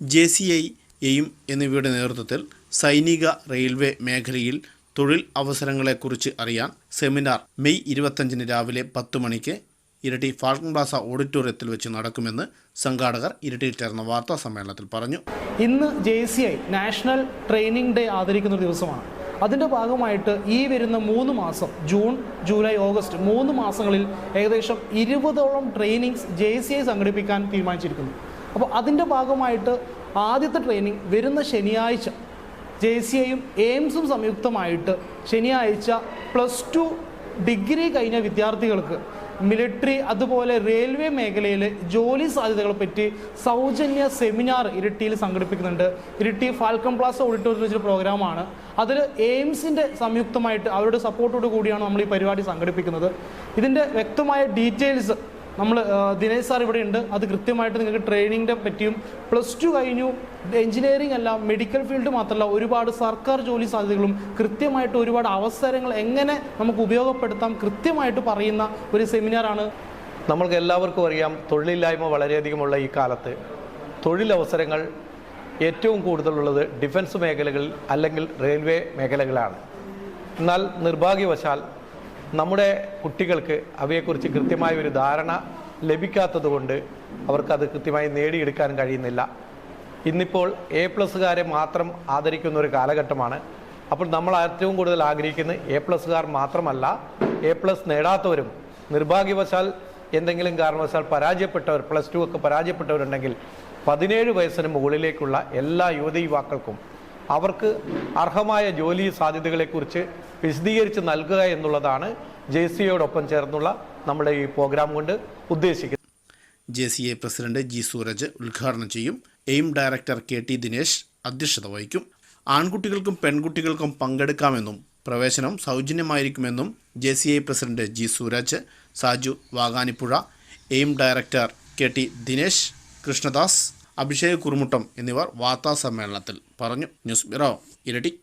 J C I aim എന്നിവയുടെ നേതൃത്വത്തിൽ സൈനിക റെയിൽവേ മേഖലയിൽ തൊഴിൽ അവസരങ്ങളെക്കുറിച്ച് അറിയാൻ സെമിനാർ മെയ് ഇരുപത്തഞ്ചിന് രാവിലെ പത്ത് മണിക്ക് ഇരട്ടി ഫാൾക്കൺ പ്ലാസ ഓഡിറ്റോറിയത്തിൽ വെച്ച് നടക്കുമെന്ന് സംഘാടകർ ഇരട്ടിയിൽ ചേർന്ന വാർത്താ സമ്മേളനത്തിൽ പറഞ്ഞു. ഇന്ന് J C I national training day ആദരിക്കുന്ന ദിവസമാണ്. അതിന്റെ ഭാഗമായിട്ട് ഈ വരുന്ന മൂന്ന് മാസം ജൂൺ ജൂലൈ ഓഗസ്റ്റ് മൂന്ന് മാസങ്ങളിൽ ഏകദേശം ഇരുപതോളം ട്രെയിനിങ്സ് ജെ സി ഐ സംഘടിപ്പിക്കാൻ തീരുമാനിച്ചിരിക്കുന്നു. അപ്പോൾ അതിന്റെ ഭാഗമായിട്ട് ആദ്യത്തെ ട്രെയിനിങ് വരുന്ന ശനിയാഴ്ച ജെ സി ഐയും എയിംസും സംയുക്തമായിട്ട് ശനിയാഴ്ച പ്ലസ് ടു ഡിഗ്രി കഴിഞ്ഞ വിദ്യാർത്ഥികൾക്ക് മിലിറ്ററി അതുപോലെ റെയിൽവേ മേഖലയിൽ ജോലി സാധ്യതകളെ പറ്റി സൗജന്യ സെമിനാർ ഇരിട്ടിയിൽ സംഘടിപ്പിക്കുന്നുണ്ട്. ഇരിട്ടി ഫാൽക്കൺ പ്ലാസ ഓഡിറ്റോറിയത്തിൽ വെച്ചൊരു പ്രോഗ്രാമാണ് അതിൽ എയിംസിന്റെ സംയുക്തമായിട്ട് അവരുടെ സപ്പോർട്ടോട് കൂടിയാണ് നമ്മൾ ഈ പരിപാടി സംഘടിപ്പിക്കുന്നത്. ഇതിന്റെ വ്യക്തമായ ഡീറ്റെയിൽസ് നമ്മൾ ദിനേശ് സാർ ഇവിടെ ഉണ്ട്. അത് കൃത്യമായിട്ട് നിങ്ങൾക്ക് ട്രെയിനിങ്ങിനെ പറ്റിയും പ്ലസ് ടു കഴിഞ്ഞു. എഞ്ചിനീയറിംഗ് അല്ല മെഡിക്കൽ ഫീൽഡ് മാത്രമല്ല ഒരുപാട് സർക്കാർ ജോലി സാധ്യതകളും കൃത്യമായിട്ട് ഒരുപാട് അവസരങ്ങൾ എങ്ങനെ നമുക്ക് ഉപയോഗപ്പെടുത്താം കൃത്യമായിട്ട് പറയുന്ന ഒരു സെമിനാറാണ് നമ്മൾക്ക് എല്ലാവർക്കും അറിയാം തൊഴിലില്ലായ്മ വളരെയധികമുള്ള ഈ കാലത്ത് തൊഴിലവസരങ്ങൾ ഏറ്റവും കൂടുതലുള്ളത് ഡിഫൻസ് മേഖലകളിൽ അല്ലെങ്കിൽ റെയിൽവേ മേഖലകളാണ് എന്നാൽ നിർഭാഗ്യവശാൽ നമ്മുടെ കുട്ടികൾക്ക് അവയെക്കുറിച്ച് കൃത്യമായ ഒരു ധാരണ ലഭിക്കാത്തത് കൊണ്ട് അവർക്കത് കൃത്യമായി നേടിയെടുക്കാൻ കഴിയുന്നില്ല. ഇന്നിപ്പോൾ എ പ്ലസ്സുകാരെ മാത്രം ആദരിക്കുന്ന ഒരു കാലഘട്ടമാണ്. അപ്പോൾ നമ്മൾ ഏറ്റവും കൂടുതൽ ആഗ്രഹിക്കുന്നത് എ പ്ലസ്സുകാർ മാത്രമല്ല എ പ്ലസ് നേടാത്തവരും നിർഭാഗ്യവശാൽ എന്തെങ്കിലും കാരണവശാൽ പരാജയപ്പെട്ടവർ പ്ലസ് ടു ഒക്കെ പരാജയപ്പെട്ടവരുണ്ടെങ്കിൽ പതിനേഴ് വയസ്സിന് മുകളിലേക്കുള്ള എല്ലാ യുവതി യുവാക്കൾക്കും അവർക്ക് അർഹമായ ജോലി സാധ്യതകളെക്കുറിച്ച് വിശദീകരിച്ച് നൽകുക എന്നുള്ളതാണ് ജെ സിയോടൊപ്പം ചേർന്നുള്ള നമ്മുടെ ഈ പ്രോഗ്രാം കൊണ്ട് ഉദ്ദേശിക്കുന്നത്. J C A president G Sooraj ഉദ്ഘാടനം ചെയ്യും. AIM director K T Dinesh അധ്യക്ഷത വഹിക്കും. ആൺകുട്ടികൾക്കും പെൺകുട്ടികൾക്കും പങ്കെടുക്കാമെന്നും പ്രവേശനം സൗജന്യമായിരിക്കുമെന്നും J C I president G Sooraj Saju Vaganippuzha AIM director K T Dinesh Krishnadas Abhishek Kurumuttam എന്നിവർ വാർത്താ സമ്മേളനത്തിൽ പറഞ്ഞു. ന്യൂസ് ബ്യൂറോ ഇരട്ടി.